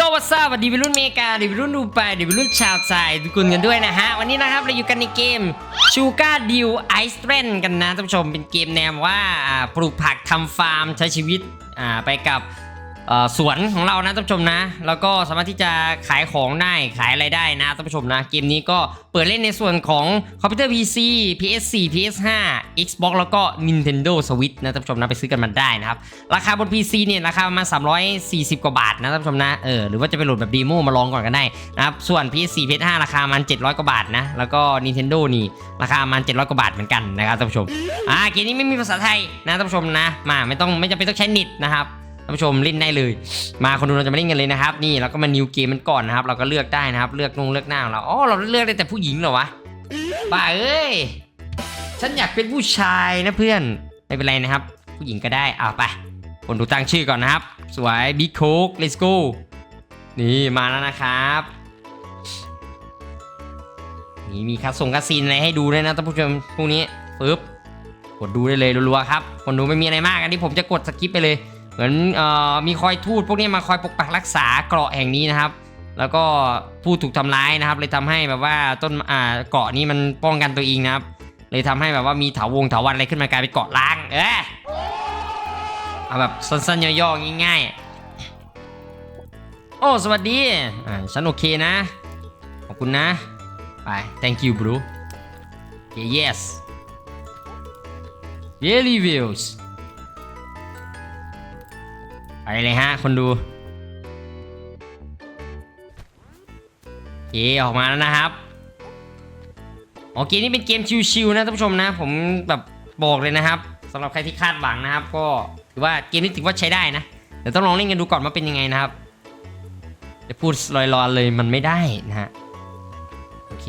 โยวัสดีวิรุ่นเมกาดีวิรุ่นดูไปดีวิรุ่นชาวชายทุกคนกันด้วยนะฮะ วันนี้นะครับเราอยู่กันในเกมชูการ์ดิวไอซ์เรนกันนะท่านผู้ชมเป็นเกมแนวว่าปลูกผักทำฟาร์มใช้ชีวิตไปกับ สวนของเรานะท่านผู้ชมนะ แล้วก็สามารถที่จะขายของได้ขายอะไรได้นะท่านผู้ชมนะ เกมนี้ก็เปิดเล่นในส่วนของคอมพิวเตอร์ PC PS4 PS5 Xbox แล้วก็ Nintendo Switch นะท่านผู้ชมนะไปซื้อกันมาได้นะครับ ราคาบน PC เนี่ยราคาประมาณ340 กว่าบาทนะท่านผู้ชมนะเออหรือว่าจะไปโหลดแบบดีโมมาลองก่อนก็ได้นะครับส่วน PS4 PS5 ราคามัน700 กว่าบาทนะแล้วก็ Nintendo นี่ราคามัน700 กว่าบาทเหมือนกันนะครับท่านผู้ชมอ่าเกมนี้ไม่มีภาษาไทยนะท่านผู้ชมนะมาไม่ต้องไม่จำเป็นต้องใช้นิดนะครับ ท่านผู้ชมเล่นได้เลย มาคนดูเราจะมาเล่นกันเลยนะครับ นี่เราก็มานิวเกมมันก่อนนะครับ เราก็เลือกได้นะครับ เลือกนงเลือกหน้าของเราอ๋อเราเลือกได้แต่ผู้หญิงเหรอวะบ้าเอ้ยฉันอยากเป็นผู้ชายนะเพื่อนไม่เป็นไรนะครับ ผู้หญิงก็ได้เอาไปคนดูตั้งชื่อก่อนนะครับ สวยบิ๊กโคก let's go นี่มาแล้วนะครับนี่มีคัสส่งคัสซีนอะไรให้ดูด้วยนะท่านผู้ชมพวกนี้ปึ๊บกดดูได้เลยรัวๆครับ คนดูไม่มีอะไรมากอันนี้ผมจะกดสกิปไปเลย เหมือนออมีคอยทูตพวกนี้มาคอยปกปักรักษาเกราะแห่งนี้นะครับ แล้วก็ผู้ถูกทำร้ายนะครับ เลยทำให้แบบว่าต้นอ่าเกาะนี้มันป้องกันตัวเองนะครับ เลยทำให้แบบว่ามีเถาวงเถาวันอะไรขึ้นมากลายเป็นเกาะล้าง เออเอาแบบสั้นๆย่อๆง่ายๆ โอ้สวัสดีอ่าฉันโอเคนะ ขอบคุณนะ ไป thank you bro okay, yes really views ไปเลยฮะ คนดูโอเคออกมาแล้วนะครับโอเคนี่เป็นเกมชิวๆนะท่านผู้ชมนะ ผมแบบบอกเลยนะครับสำหรับใครที่คาดหวังนะครับ ก็ถือว่าเกมนี้ถือว่าใช้ได้นะเดี๋ยวต้องลองเล่นกันดูก่อนว่าเป็นยังไงนะครับจะพูดลอยๆเลยมันไม่ได้นะฮะโอเค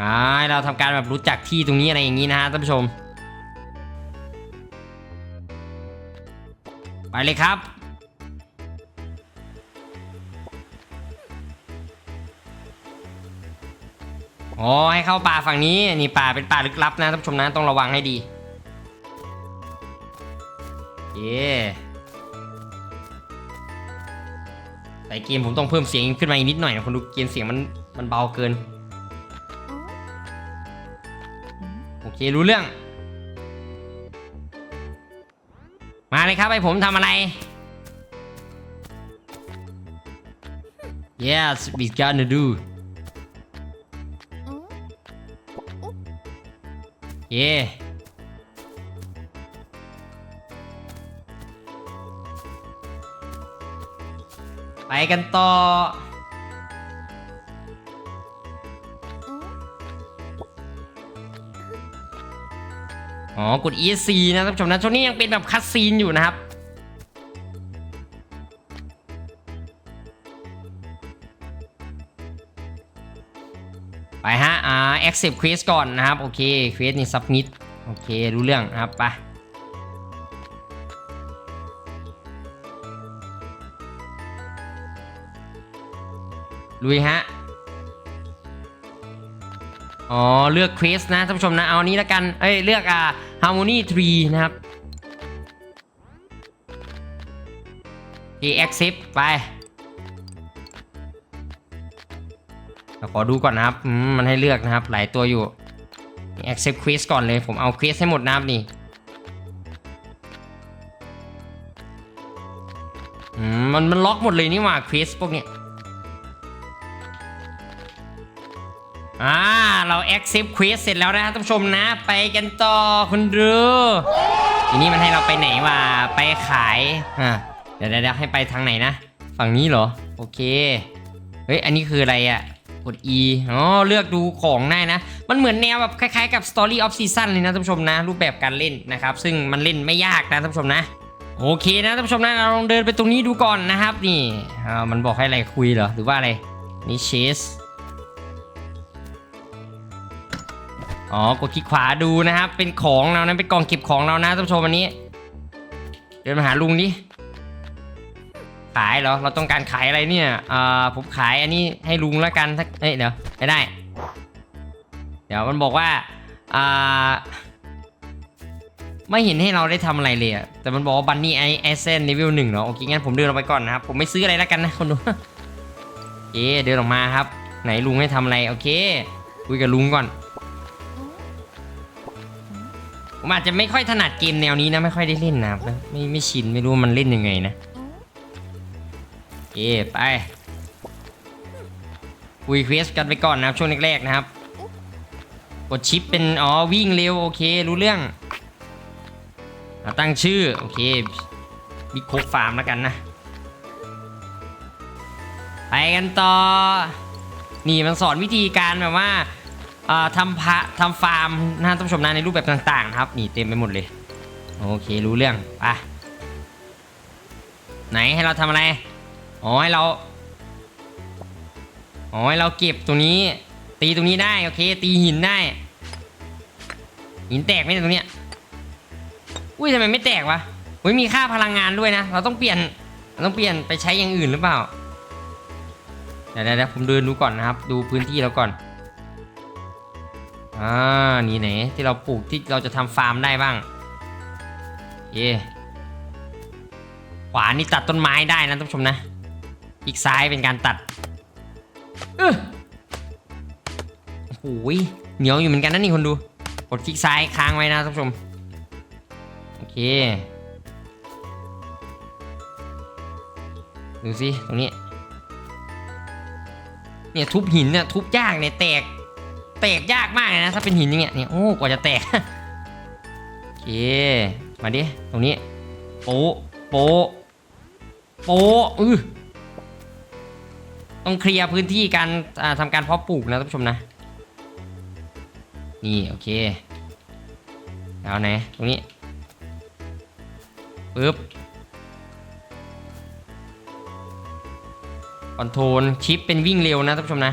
อ่าเราทำการแบบรู้จักที่ตรงนี้อะไรอย่างนี้นะฮะท่านผู้ชม ไปเลยครับ อ๋อให้เข้าป่าฝั่งนี้นี่ป่าเป็นป่าลึกลับนะท่านผู้ชมนะต้องระวังให้ดีเย่แต่เกมผมต้องเพิ่มเสียงขึ้นมาอีกนิดหน่อยนะคนดูเกมเสียงมันมันเบาเกิน เครู้เรื่อง มาเลยครับให้ผมทำอะไร yes we gonna do เย่ไปกันต่อ อ๋อกด ESC นะท่านผู้ชมนะช่วงนี้ยังเป็นแบบคัดซีนอยู่นะครับไปฮะอ่า accept quest ก่อนนะครับ โอเค quest นี่ submit โอเค รู้เรื่องนะครับไปลุยฮะ อ๋อ เลือก quest นะท่านผู้ชมนะ เอาอันนี้แล้วกัน เอ้ย เลือกอ่า harmony tree นะครับโอเค accept ไปเดี๋ยวขอดูก่อนนะครับมมันให้เลือกนะครับ หลายตัวอยู่ accept quest ก่อนเลย ผมเอา quest ให้หมดนะครับนี่มมันมันล็อกหมดเลยนี่หว่า quest พวกเนี้ยอ่า เรา accept quest เสร็จแล้วนะครับท่านผู้ชมนะ ไปกันต่อคุณดูทีนี้มันให้เราไปไหนวะไปขายอ่าเดี๋ยวเดี๋ยวให้ไปทางไหนนะ ฝั่งนี้เหรอ โอเค เฮ้ย อันนี้คืออะไรอะ่ะกด E อ๋อ เลือกดูของได้นะ มันเหมือนแนวแบบคล้ายๆกับ Story of Season เลยนะท่านผู้ชมนะ รูปแบบการเล่นนะครับ ซึ่งมันเล่นไม่ยากนะท่านผู้ชมนะ โอเคนะท่านผู้ชมนะ เราลองเดินไปตรงนี้ดูก่อนนะครับ นี่อ่ามันบอกให้อะไรคุยเหรอ หรือว่าอะไร นี่เชส อ๋อกดคลิกขวาดูนะครับ เป็นของเรานะเป็นกล่องเก็บของเรานะท่านผู้ชมอันนี้ เดินมาหาลุงดิขายเหรอเราต้องการขายอะไรเนี่ยอ่าผมขายอันนี้ให้ลุงแล้วกันสักเอ้ยเดี๋ยวไม่ได้ เดี๋ยวมันบอกว่าอ่าไม่เห็นให้เราได้ทำอะไรเลยอะแต่มันบอกว่าบันนี่ไอไอเซนเลเวลหนึ่งเนาะโอเคงั้นผมเดินออกไปก่อนนะครับ ผมไม่ซื้ออะไรแล้วกันนะคนดูเอ๊เดินออกมาครับ ไหนลุงให้ทำอะไร โอเค คุยกับลุงก่อน ผมอาจจะไม่ค่อยถนัดเกมแนวนี้นะ ไม่ค่อยได้เล่นนะครับไม่ไม่ชินไม่รู้มันเล่นยังไงนะเอ๊ไปคุยเควสกันไปก่อนนะครับ ช่วงแรกๆนะครับกดชิปเป็นอ๋อวิ่งเร็วโอเค รู้เรื่องอตั้งชื่อโอเคบิ๊กโคกฟาร์มแล้วกันนะ ไปกันต่อ นี่มันสอนวิธีการแบบว่า ทำพระทำฟาร์มนะท่านผู้ชมนะในรูปแบบต่างๆนะครับนี่เต็มไปหมดเลย โอเครู้เรื่องไปไหนให้เราทำอะไรอ๋อให้เราอ๋อให้เราเก็บตรงนี้ ตีตรงนี้ได้โอเค ตีหินได้ หินแตกไหมตรงเนี้ยอุ้ยทำไมไม่แตกวะอุ้ยมีค่าพลังงานด้วยนะ เราต้องเปลี่ยนเราต้องเปลี่ยนไปใช้อย่างอื่นหรือเปล่าเดี๋ยวเดี๋ยวผมเดินดูก่อนนะครับ ดูพื้นที่เราก่อน อ่านี่ไหนที่เราปลูกที่เราจะทำฟาร์มได้บ้าง เย่ขวานี่ตัดต้นไม้ได้นะท่านผู้ชมนะ อีกซ้ายเป็นการตัดเออโอ้โหยเหนียวอยู่เหมือนกันนะนี่คนดู กดคลิกซ้ายค้างไว้นะท่านผู้ชม โอเค ดูสิตรงนี้ เนี่ยทุบหินเนี่ยทุบยากเนี่ยแตก แตกยากมากเลยนะ ถ้าเป็นหินอย่างเงี้ยเนี่ยโอ้กว่าจะแตกโอเคมาดิตรงนี้โปะโปะโปะอือต้องเคลียร์พื้นที่การอ่าทำการเพาะปลูกนะท่านผู้ชมนะ นี่โอเคเอาไหนตรงนี้ปึ๊บคอนโทรลชิปเป็นวิ่งเร็วนะท่านผู้ชมนะ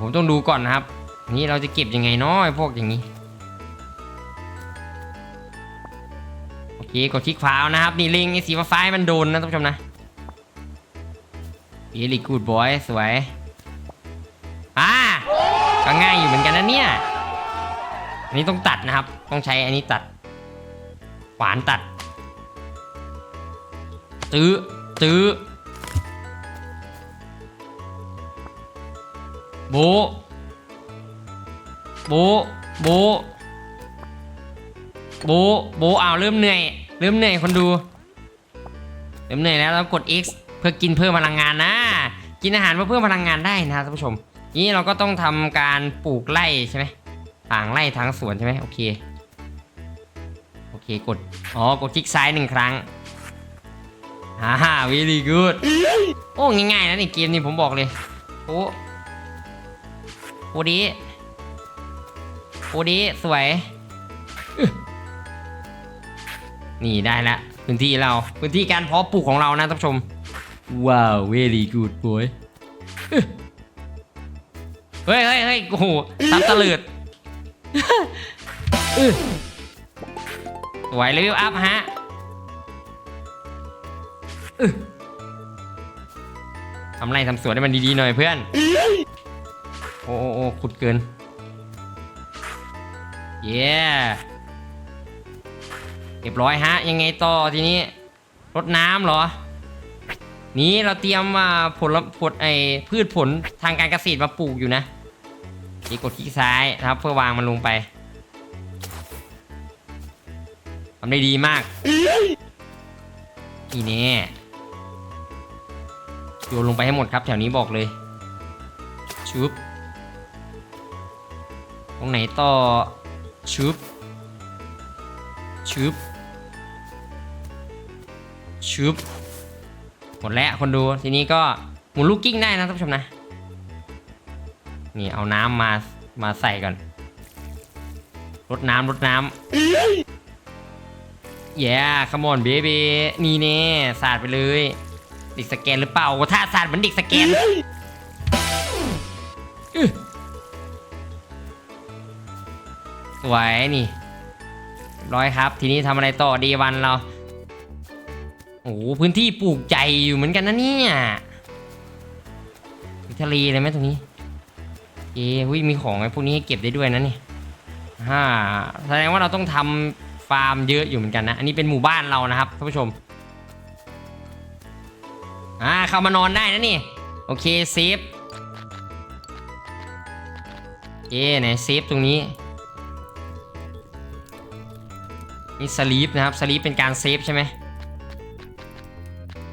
ผมต้องดูก่อนนะครับ นี่เราจะเก็บยังไงเนาะไอ้พวกอย่างนี้โอเคกดคลิกขวาเอานะครับ นี่ล็งไอ้สีฟ้ามันโดนนะท่านผู้ชมนะ Very good boy สวยอ่าก็ง่ายอยู่เหมือนกันนะเนี่ยอันนี้ต้องตัดนะครับ ต้องใช้อันนี้ตัดขวานตัดตื้อตื้อ โบะโบะโบะโบะโบะอ้าวเริ่มเหนื่อย เริ่มเหนื่อยคนดู เริ่มเหนื่อยแล้วเรากด X เพื่อกินเพิ่มพลังงานนะ กินอาหารเพื่อเพิ่มพลังงานได้นะท่านผู้ชม นี้เราก็ต้องทำการปลูกไร่ใช่ไหมทางไร่ทางสวนใช่ไหมโอเค โอเคกด อ๋อ กดคลิกซ้ายหนึ่งครั้งฮ่าฮ่า very good โอ้ ง่ายๆนะนี่เกมนี้ผมบอกเลย โอ้ อ้ดีโอ้ดีสวยอึ๊ะนี่ได้ละพื้นที่เราพื้นที่การเพาะปลูกของเรานะท่านผู้ชม ว้าว very good boy อึ๊ะเฮ้ยเฮ้ยเฮ้ยโอ้โหตับตะเลิดอึ๊ะสวยเลเวลอัพฮะอึ๊ะทำไรทำสวนให้มันดีๆหน่อยเพื่อน โอ้โอ้ขุดเกิน เย้เรียบร้อยฮะ ยังไงต่อทีนี้รดน้ำเหรอ นี่เราเตรียมมาผลผลไอพืชผลทางการเกษตรมาปลูกอยู่นะนี่กดคลิกซ้ายนะครับ เพื่อวางมันลงไปทำได้ดีมากนี่แน่โยนลงไปให้หมดครับ แถวนี้บอกเลยชุบ ตรงไหนต่อชุบชุบชุบหมดแล้วคนดูทีนี้ก็หมุนลูกกิ้งได้นะท่านผู้ชมนะนี่เอาน้ำมามาใส่ก่อนรดน้ำรดน้ำแย่ขมอนเบบีนี่แน่สาดไปเลย เด็กสแกนหรือเปล่าถ้าสาดเหมือนเด็กสแกน สวยนี่ ร้อยครับ ทีนี้ทำอะไรต่อดีวันเรา โอ้พื้นที่ปลูกใจอยู่เหมือนกันนะเนี่ยมีทะเลเลยไหมตรงนี้ เอ้ยมีของไอ้พวกนี้ให้เก็บได้ด้วยนะนี่ฮ่าแสดงว่าเราต้องทำฟาร์มเยอะอยู่เหมือนกันนะ อันนี้เป็นหมู่บ้านเรานะครับท่านผู้ชม อ่าเข้ามานอนได้นะนี่ โอเคเซฟเอ้ไหนเซฟตรงนี้ นี่สลีปนะครับสลีปเป็นการเซฟใช่ไหม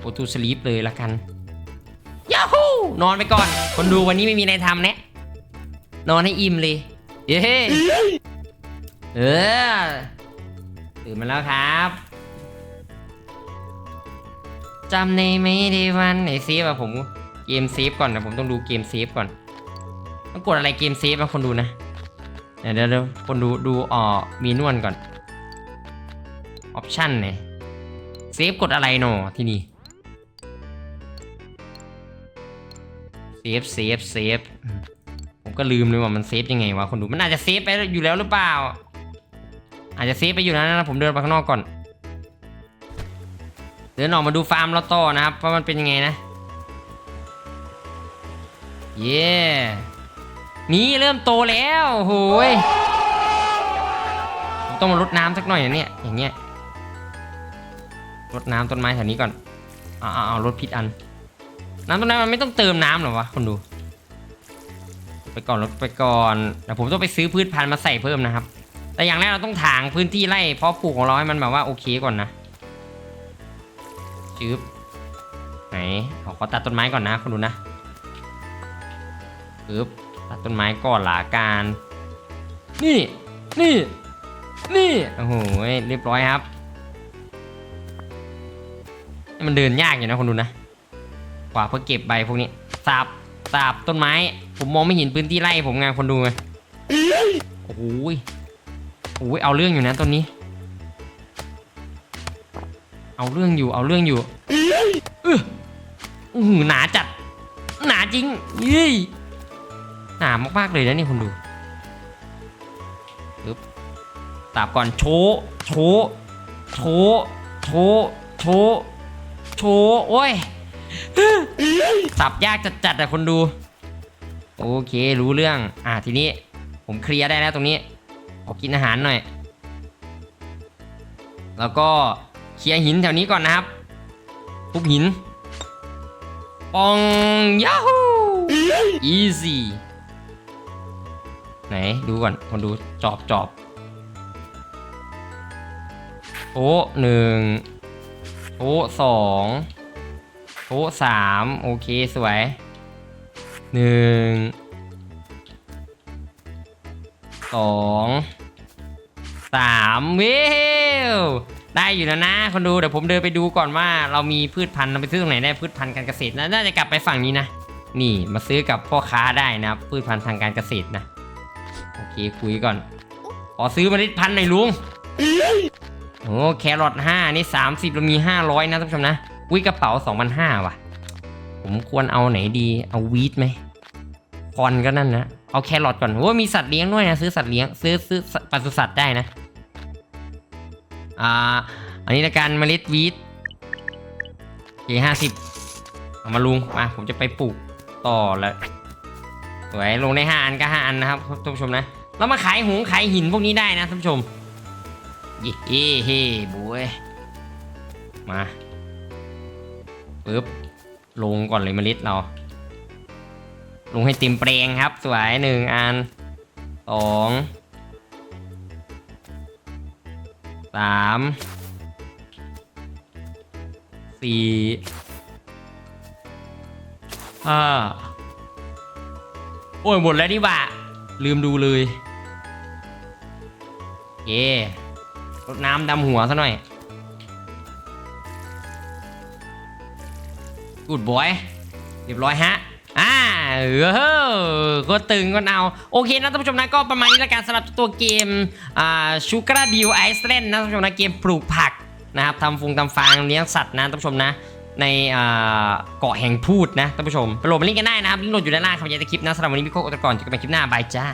โอทูสลีปเลยละกันยาฮูนอนไปก่อน คนดูวันนี้ไม่มีอะไรทำเนี่ยนอนให้อิ่มเลย เย้เออตื่นมาแล้วครับจำในไม่ได้วันไหนเซฟอะผมเกมเซฟก่อนนะผมต้องดูเกมเซฟก่อนต้องกดอะไรเกมเซฟอะคนดูนะเดี๋ยวเดี๋ยวเดี๋ยวคนดูดูอ่อมีนวลก่อน ออปชั่นเนี่ยเซฟกดอะไรหนอที่นี่เซฟเซฟเซฟผมก็ลืมเลยว่ามันเซฟยังไงวะคนดูมันอาจจะเซฟไปอยู่แล้วหรือเปล่า อาจจะเซฟไปอยู่แล้วนะผมเดินไปข้างนอกก่อนเดินออกมาดูฟาร์มเราต่อนะครับว่ามันเป็นยังไงนะเย้นี่เริ่มโตแล้วโหยต้องมารดน้ำสักหน่อยนะเนี่ยอย่างเงี้ย รดน้ำต้นไม้แถวนี้ก่อนเอาเอาเอารดพิษอัน น้ำต้นไม้มันไม่ต้องเติมน้ำหรอวะคนดู ไปก่อนรถไปก่อนเดี๋ยวผมต้องไปซื้อพืชพันธุ์มาใส่เพิ่มนะครับ แต่อย่างแรกเราต้องถางพื้นที่ไร่เพาะปลูกของเราให้มันแบบว่าโอเคก่อนนะจืบไหนขอขอตัดต้นไม้ก่อนนะคุณดูนะปึ๊บตัดต้นไม้ก่อนหลาการ นี่ นี่ นี่ โอ้โห เรียบร้อยครับ มันเดินยากอยู่นะคุณดูนะกว่าเพื่อเก็บใบพวกนี้สับสาบต้นไม้ ผมมองไม่เห็นพื้นที่ไร่ผมไงคนดูไงโอ้โหยโอ้ยเอาเรื่องอยู่นะต้นนี้ เอาเรื่องอยู่เอาเรื่องอยู่เอออือหนาจัด หนาจริงยี่หนามากๆเลยนะนี่คุณดูปึ๊บสาบก่อนโชโชโชโชโช โชว์โอ้ย สับยากจัดๆอะคนดู โอเครู้เรื่อง อ่าทีนี้ ผมเคลียร์ได้แล้วตรงนี้ขอกินอาหารหน่อย แล้วก็เคลียร์หินแถวนี้ก่อนนะครับทุบหินปองยาฮูอีซี่ไหนดูก่อนคนดูจอบจอบโอ้หนึ่ง โอ้สองโต๊ะสามโอเค สวยหนึ่งสองสามวิวได้อยู่แล้วนะ คนดูเดี๋ยวผมเดินไปดูก่อนว่าเรามีพืชพันธุ์เราไปซื้อตรงไหนได้พืชพันธุ์การเกษตรนะน่าจะกลับไปฝั่งนี้นะ นี่มาซื้อกับพ่อค้าได้นะพืชพันธุ์ทางการเกษตรนะ โอเคคุยก่อนขอซื้อเมล็ดพันธุ์หน่อยลุง โอ้แครอทห้านี่สามสิบเรามีห้าร้อยนะท่านผู้ชมนะวิกระเป๋า2,500ว่ะ ผมควรเอาไหนดี เอาวีดไหมคอนก็นั่นนะ เอาแครอทก่อนโอ้มีสัตว์เลี้ยงด้วยนะ ซื้อสัตว์เลี้ยง ซื้อซื้อปศุสัตว์ได้นะ อ่า อันนี้ละกันเมล็ดวีดเคห้าสิบเอามาลุง มา ผมจะไปปลูกต่อแล้วสวยลงได้ห้าอันก็ห้าอันนะครับท่านผู้ชมนะ แล้วมาขายหงขายหินพวกนี้ได้นะท่านผู้ชม ย่เฮ้เฮ้บุ้ยมาปึ๊บลงก่อนเลยเมล็ดเรา ลงให้เต็มแปลงครับ สวยหนึ่งอันสองสามสี่ห้าโอ้ยหมดแล้วนี่บ่าลืมดูเลยโอเค รดน้ำดำหัวซะหน่อยกูดบอยเรียบร้อยฮะอ่าเออก็ตึงก็เอา โอเคนะท่านผู้ชมนะก็ประมาณนี้ละกันสำหรับตัวเกมอ่าชูการ์ดิวไอซ์แลนด์นะท่านผู้ชมนะเกมปลูกผักนะครับทำฟงทำฟางเลี้ยงสัตว์นะท่านผู้ชมนะในอ่าเกาะแห่งพูดนะท่านผู้ชมไปโหลดมาเล่นกันได้นะครับลิงก์โหลดอยู่ด้านล่างคำยันตะคลิปนะสำหรับวันนี้พี่โคกอุตรกรเจอกันใหม่คลิปหน้าบายจ้า